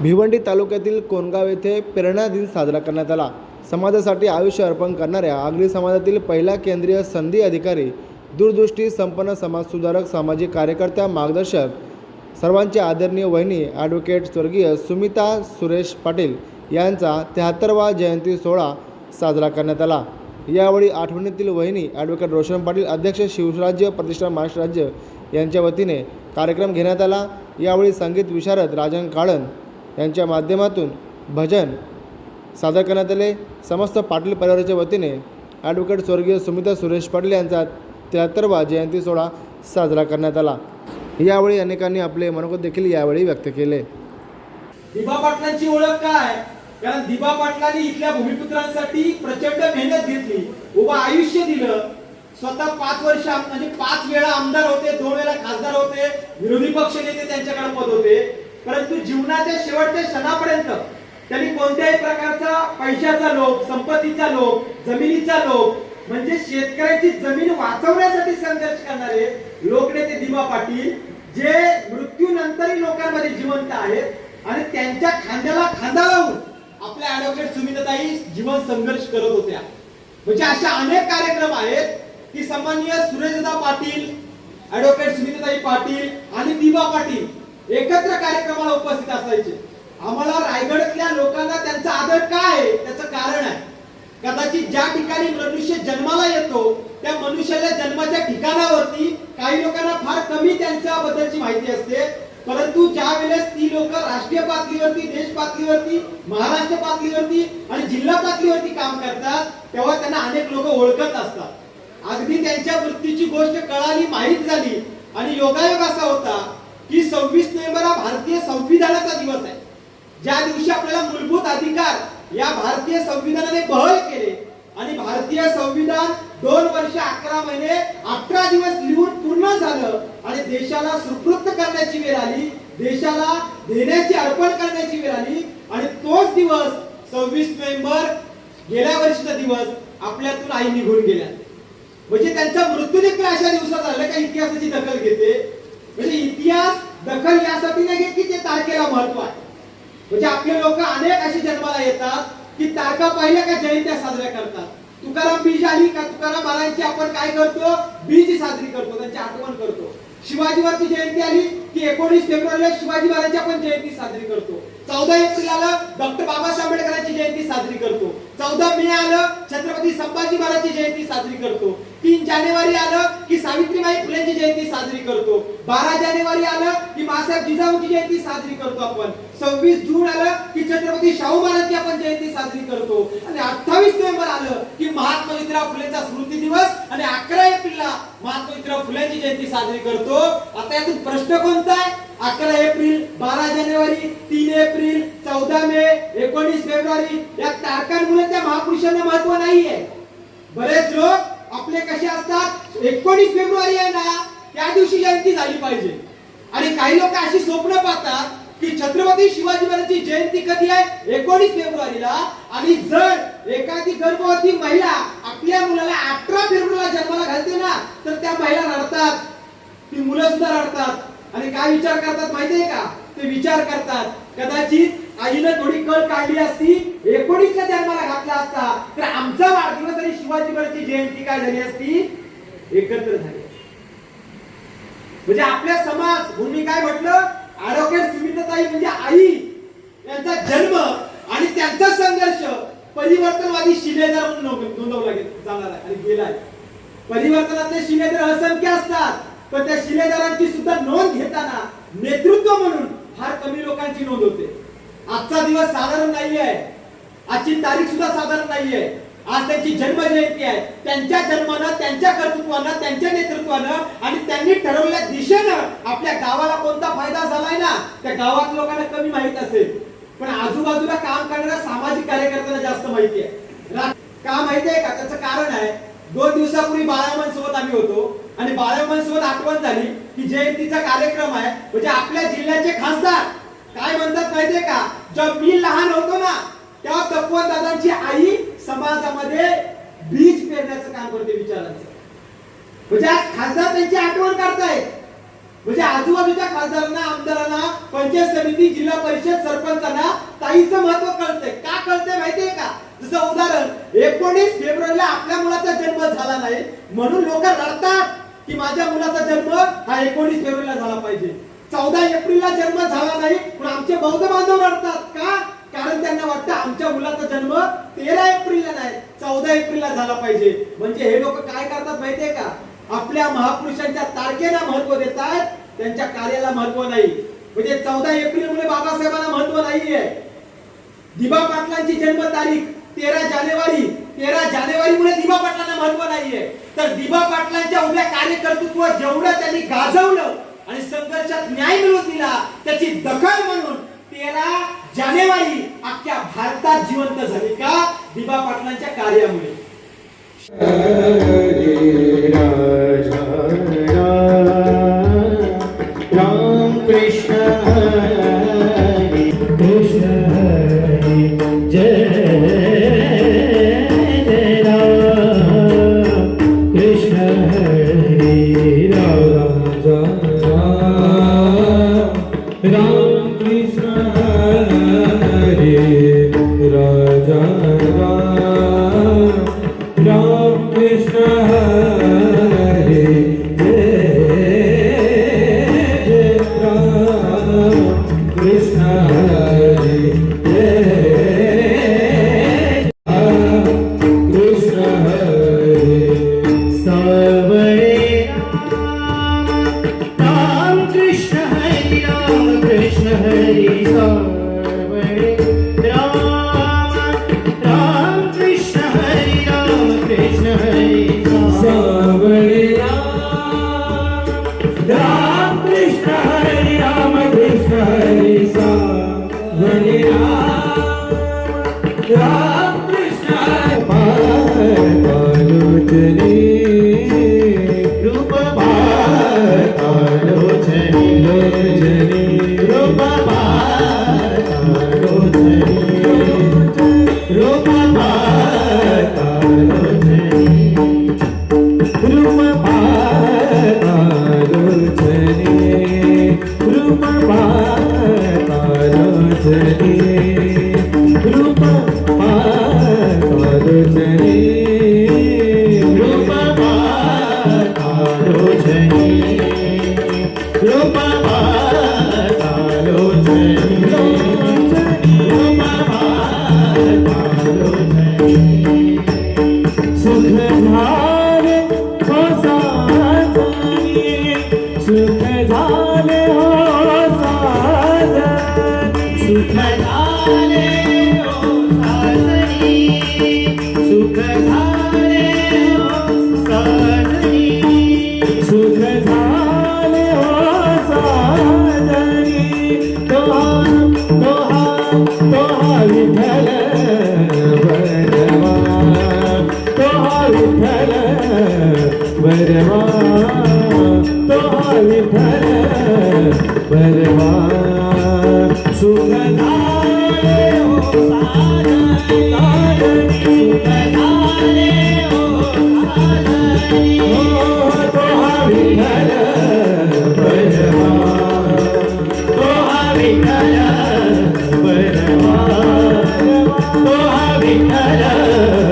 भिवंडी तालुक्यातील कोणगाव येथे प्रेरणा दिन साजरा करण्यात आला. समाजासाठी आयुष्य अर्पण करणाऱ्या आगरी समाजातील पहिला केंद्रीय संधी अधिकारी दूरदृष्टी संपन्न समाजसुधारक सामाजिक कार्यकर्त्या मार्गदर्शक सर्वांचे आदरणीय वहिनी ॲडव्होकेट स्वर्गीय सुमिता सुरेश पाटील यांचा त्र्याहत्तरवा जयंती सोहळा साजरा करण्यात आला. यावेळी आठवणीतील वहिनी ॲडव्होकेट रोशन पाटील अध्यक्ष शिवराज्य प्रतिष्ठान महाराष्ट्र राज्य यांच्या वतीने कार्यक्रम घेण्यात आला. यावेळी संगीत विशारद राजन काळन यांच्या माध्यमातून भजन सादर करण्यात आले. समस्त पाटील परिवाराच्या वतीने ॲडव्होकेट स्वर्गीय सुमिता सुरेश पाटील यांचा त्र्याहत्तरवा जयंती सोहळा साजरा करण्यात आला. यावेळी अनेकांनी आपले मनोगत देखील यावेळी व्यक्त केले. दिबा पाटलांची ओळख काय? कारण दिबा पाटलांनी इथल्या भूमिपुत्रांसाठी प्रचंड मेहनत घेतली. उभं आयुष्य दिलं. स्वतः पाच वर्ष म्हणजे पाच वेळा आमदार होते दोन वेळा खासदार होते. विरोधी पक्ष नेते त्यांच्याकडे पद होते. परंतु जीवनाच्या शेवटच्या क्षणापर्यंत त्यांनी कोणत्याही प्रकारचा पैशाचा लोभ संपत्तीचा लोभ जमिनीचा लोभ म्हणजे शेतकऱ्याची जमीन वाचवण्यासाठी संघर्ष करणारे लोकनेते दिमा पाटील जे मृत्यूनंतरही लोकांमध्ये जिवंत आहेत आणि त्यांच्या खांद्याला खांदा लावून आपल्या ऍडव्होकेट सुमिताताई जीवन संघर्ष करत होत्या. म्हणजे अशा अनेक कार्यक्रम आहेत की सन्माननीय सुरेशदा पाटील ऍडव्होकेट सुमिताताई पाटील आणि दिबा पाटील एकत्र कार्यक्रमाला उपस्थित असायचे. आम्हाला रायगडातल्या लोकांना त्यांचा आदर काय? आहे त्याचं कारण आहे. कदाचित ज्या ठिकाणी मनुष्य जन्माला येतो त्या मनुष्याला जन्माच्या ठिकाणावरती काही लोकांना फार कमी त्यांच्या बद्दलची माहिती असते. परंतु ज्या वेळेस ती लोक राष्ट्रीय पातळीवरती देश पातळीवरती महाराष्ट्र पातळीवरती आणि जिल्हा पातळीवरती काम करतात तेव्हा त्यांना अनेक लोक ओळखत असतात. अगदी त्यांच्या वृत्तीची गोष्ट कळाली माहीत झाली आणि योगायोग असा होता की सव्वीस नोव्हेंबर हा भारतीय संविधानाचा दिवस आहे. ज्या दिवशी आपल्याला मूलभूत अधिकार या भारतीय संविधानाने बहल केले आणि भारतीय संविधान दोन वर्ष अकरा महिने अठरा दिवस लिहून पूर्ण झालं आणि देशाला सुकृत करण्याची वेळ आली देशाला देण्याची अर्पण करण्याची वेळ आली आणि तोच दिवस सव्वीस नोव्हेंबर गेल्या वर्षीचा दिवस आपल्यातून आई निघून गेल्या म्हणजे त्यांचा मृत्यू देखील अशा दिवसात झाला का इतिहासाची दखल घेते? म्हणजे इतिहास दखल यासाठी नाही घेत की ते तारखेला महत्त्व आहे. म्हणजे आपले लोक अनेक अशी जन्माला येतात की तारखा पाहिल्या का जयंत्या साजऱ्या करतात. तुकाराम बीज आली का तुकाराम महाराजांची आपण काय करतो? बीज साजरी करतो त्यांची आठवण करतो. शिवाजीवरची जयंती आली की एकोणीस फेब्रुवारीला शिवाजी महाराजांची आपण जयंती साजरी करतो. चौदा एप्रिल आलं डॉक्टर बाबासाहेब आंबेडकरांची जयंती साजरी करतो. चौदा मे आलं छत्रपती संभाजी महाराजची जयंती साजरी करतो. तीन जानेवारी आलं की सावित्रीबाई फुलेंची जयंती साजरी करतो. बारा जानेवारी आलं की मासाहेब जिजाऊची जयंती साजरी करतो आपण. सव्वीस जून आलं की छत्रपती शाहू महाराजची आपण जयंती साजरी करतो. आणि अठ्ठावीस नोव्हेंबर आलं की महात्मा ज्योतिराव फुलेंचा स्मृती दिवस आणि अकरा एप्रिलला महात्मा ज्योतिराव फुलेंची जयंती साजरी करतो. आता यातून प्रश्न कोणता आहे? अकरा एप्रिल बारा जानेवारी तीन एप्रिल चौदा मे एकोणीस फेब्रुवारी. या तारखांमुळे त्या महापुरुषांना महत्त्व नाहीये. बरेच लोक आपले कसे असतात? एकोणीस फेब्रुवारी आहे ना त्या दिवशी जयंती झाली पाहिजे. आणि काही लोक अशी स्वप्न पाहतात की छत्रपती शिवाजी महाराजांची जयंती कधी आहे? एकोणीस फेब्रुवारीला. आणि जर एखादी गर्भवती महिला आपल्या मुलाला अठरा फेब्रुवारीला जन्माला घालते ना तर त्या महिला रडतात. ती मुलं सुद्धा रडतात. आणि काय विचार करतात माहितीये का? ते विचार करतात. कदाचित आईनं थोडी कळ काढली असती एकोणीसला जन्माला घातला असता तर आमचा वाढदिवस आणि शिवाजी जयंती काय झाली असती? एकत्र झाली म्हणजे आपल्या समाज भूमी काय म्हटलं? ऍडव्होकेट सुमित्राताई म्हणजे आई. यांचा जन्म आणि त्यांचा संघर्ष परिवर्तनवादी शिलेदार म्हणून नोंदवला गे- जाणार आहे आणि गेलाय. परिवर्तनातले शिलेदार असंख्य असतात. पण त्या शिलेदारांची सुद्धा नोंद घेताना नेतृत्व म्हणून फार कमी लोकांची नोंद होते. आजचा दिवस साधारण नाहीये. आजची तारीख सुद्धा साधारण नाहीये. आज त्यांची जन्मजयंती आहे. त्यांच्या जन्मानं त्यांच्या कर्तृत्वानं त्यांच्या नेतृत्वानं आणि त्यांनी ठरवलेल्या दिशेनं आपल्या गावाला कोणता फायदा झालाय ना त्या गावात लोकांना कमी माहीत असेल. पण आजूबाजूला काम करणाऱ्या सामाजिक कार्यकर्त्यांना जास्त माहिती आहे. का माहिती आहे का? त्याचं कारण आहे दोन दिवसापूर्वी बाळामन सोबत आम्ही होतो. आणि बाळामांसोबत आठवण झाली की जयंतीचा कार्यक्रम आहे म्हणजे आपल्या जिल्ह्याचे खासदार काय म्हणतात माहितीये का? जेव्हा मी लहान होतो ना तेव्हा तपवन दादांची आई समाजामध्ये बीज पेरण्याचं काम करते विचारांचं. म्हणजे आज खासदार त्यांची आठवण काढतायत. म्हणजे आजूबाजूच्या खासदारांना आमदारांना पंचायत समिती जिल्हा परिषद सरपंचांना ताईचं महत्त्व कळतंय. का कळतंय माहितीये का? जसं उदाहरण एकोणीस फेब्रुवारीला आपल्या मुलाचा जन्म झाला नाही म्हणून लोक रडतात. की माझ्या मुलाचा जन्म हा एकोणीस फेब्रुवारीला झाला पाहिजे. चौदा एप्रिलला जन्म झाला नाही पण आमचे बौद्ध बांधव रडतात. का? कारण त्यांना वाटतं आमच्या मुलाचा जन्म तेरा एप्रिलला नाही चौदा एप्रिलला झाला पाहिजे. म्हणजे हे लोक काय करतात माहितीये का? आपल्या महापुरुषांच्या तारखेला महत्त्व देतात त्यांच्या कार्याला महत्त्व नाही. म्हणजे चौदा एप्रिल मुळे बाबासाहेबांना महत्त्व नाहीये. दिबा पाटलांची जन्म तारीख तेरा जानेवारी तेरा जानेवारीमुळे दिबा पाटलांना महत्त्व नाहीये तर दिबा पाटलांच्या उभ्या कार्यकर्तृत्व जेवढं त्यांनी गाजवलं आणि संघर्षात न्याय मिळवून दिला त्याची दखल म्हणून तेरा जानेवारी अख्ख्या भारतात जिवंत झाली का दिबा पाटलांच्या कार्यामुळे राम कृष्ण Lupa batalo بها بالألم